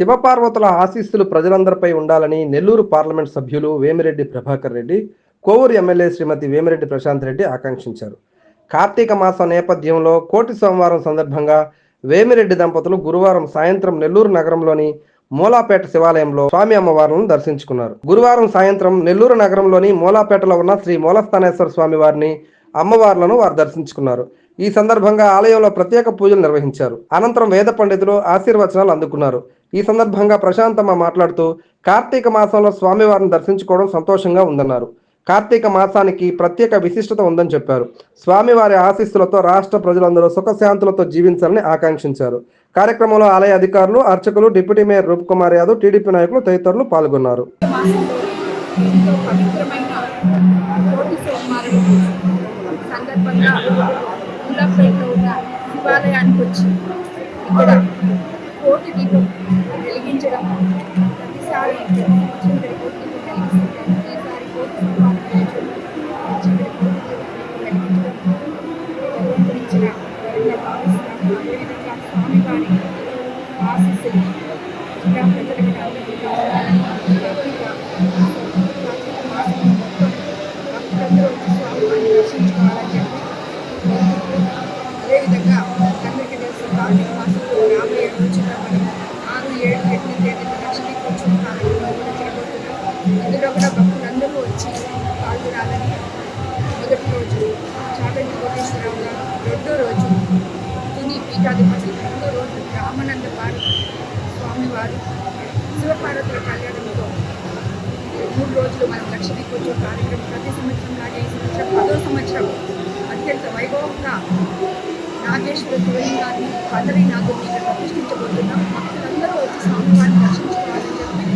శివపార్వతుల ఆశీస్సులు ప్రజలందరిపై ఉండాలని నెల్లూరు పార్లమెంట్ సభ్యులు వేమిరెడ్డి ప్రభాకర్ రెడ్డి కోవూరు ఎమ్మెల్యే శ్రీమతి వేమిరెడ్డి ప్రశాంత్ రెడ్డి ఆకాంక్షించారు. కార్తీక మాసం నేపథ్యంలో కోటి సోమవారం సందర్భంగా వేమిరెడ్డి దంపతులు గురువారం సాయంత్రం నెల్లూరు నగరంలోని మూలాపేట శివాలయంలో స్వామి అమ్మవార్లను దర్శించుకున్నారు. గురువారం సాయంత్రం నెల్లూరు నగరంలోని మూలాపేటలో ఉన్న శ్రీ మూలస్థానేశ్వర స్వామి వారిని అమ్మవార్లను వారు దర్శించుకున్నారు. ఈ సందర్భంగా ఆలయంలో ప్రత్యేక పూజలు నిర్వహించారు. అనంతరం వేద పండితులు ఆశీర్వచనాలు అందుకున్నారు. ఈ సందర్భంగా ప్రశాంతమ్మ మాట్లాడుతూ కార్తీక మాసంలో స్వామివారిని దర్శించుకోవడం సంతోషంగా ఉందన్నారు. కార్తీక మాసానికి ప్రత్యేక విశిష్టత ఉందని చెప్పారు. స్వామివారి ఆశీస్సులతో రాష్ట్ర ప్రజలందరూ సుఖశాంతులతో జీవించాలని ఆకాంక్షించారు. కార్యక్రమంలో ఆలయ అధికారులు అర్చకులు deputy mayor Roopkumar Yadav TDP నాయకులు తదితరులు పాల్గొన్నారు. సందర్భంగా శివాలయానికి వచ్చి ఇక్కడ కోటి దీపం వెలిగించడం ప్రతిసారి కోటి దీపం వెలిగిస్తుంటాం కోటి వెలిగించడం స్వామివారి ఆశీస్సులు ఇలా ప్రజలకు భక్తులందరూ స్వామివారిని దర్శించుకోవాలని చెప్పి అదేవిధంగా ఏడు కూడా చేయబోతున్నాం ఇందులో కూడా భక్తులందరూ వచ్చి పాల్గొనాలని మొదటి రోజు చాగంటి కోటేశ్వరరావు గారు రెండో రోజు తుని పీఠాధిపతి రోజు రామానంద భారత్ స్వామివారు శివపార్వతుల కళ్యాణంతో మూడు రోజులు మనం లక్ష్మీ కార్యక్రమం ప్రతి సంవత్సరం లాగే ఈ సంవత్సరం పదో సంవత్సరం అత్యంత వైభవంగా నాగేశ్వర శివలింగాన్ని పదవి నాగుని ఇక్కడ ప్రతిష్ఠించబోతున్నాం భక్తులందరూ వచ్చి స్వామివారిని దర్శించుకోవాలని చెప్పి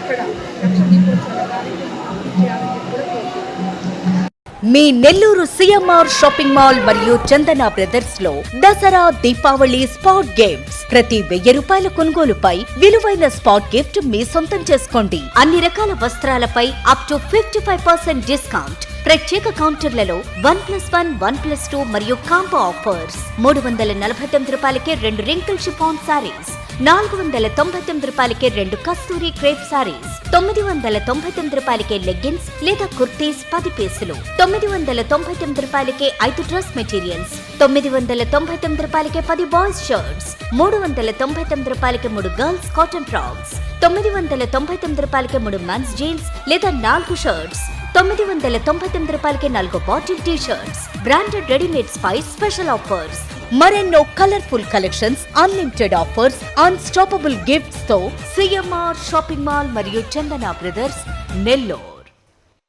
అక్కడ లక్ష దీపోత్సవ కార్యక్రమం చేయాలని చెప్పి కూడా కోరుకుంటున్నాం మీ నెల్లూరు సిఎంఆర్ షాపింగ్ మాల్ మరియు చందన బ్రదర్స్లో దసరా దీపావళి స్పాట్ గేమ్స్. ప్రతి వెయ్యి రూపాయల కొనుగోలుపై విలువైన స్పాట్ గిఫ్ట్ మీ సొంతం చేసుకోండి. అన్ని రకాల వస్త్రాలపై up to fifty five percent discount ప్రత్యేక కౌంటర్లలో one plus one one plus two మరియు కాంబో ఆఫర్స్. మూడు వందల నలభై తొమ్మిది రూపాయలకే రెండు రింకిల్ షిఫాన్ సారీస్ నాలుగు వందల తొంభై తొమ్మిది రూపాయలకే రెండు కస్తూరి క్రేప్ సారీస్ తొమ్మిది వందల తొంభై తొమ్మిది రూపాయలకే లెగ్గిన్స్ లేదా కుర్తీస్ పది పీసులు. తొమ్మిది వందల తొంభై తొమ్మిది రూపాయలకే ఐదు డ్రెస్ మెటీరియల్స్. తొమ్మిది వందల తొంభై తొమ్మిది రూపాయలకే పది బాయ్స్ షర్ట్స్. మూడు వందల తొంభై తొమ్మిది రూపాయలకే మూడు గర్ల్స్ కాటన్ ఫ్రాక్స్. తొమ్మిది వందల తొంభై తొమ్మిది రూపాయలకే మూడు మెన్స్ జీన్స్ లేదా నాలుగు షర్ట్స్. తొమ్మిది వందల తొంభై తొమ్మిది రూపాయలకే నాలుగు bottle T shirts branded readymade పై స్పెషల్ ఆఫర్స్ మరెన్నో colourful collections unlimited offers unstoppable గిఫ్ట్స్తో CMR shopping mall మరియు చందన బ్రదర్స్ నెల్లూరు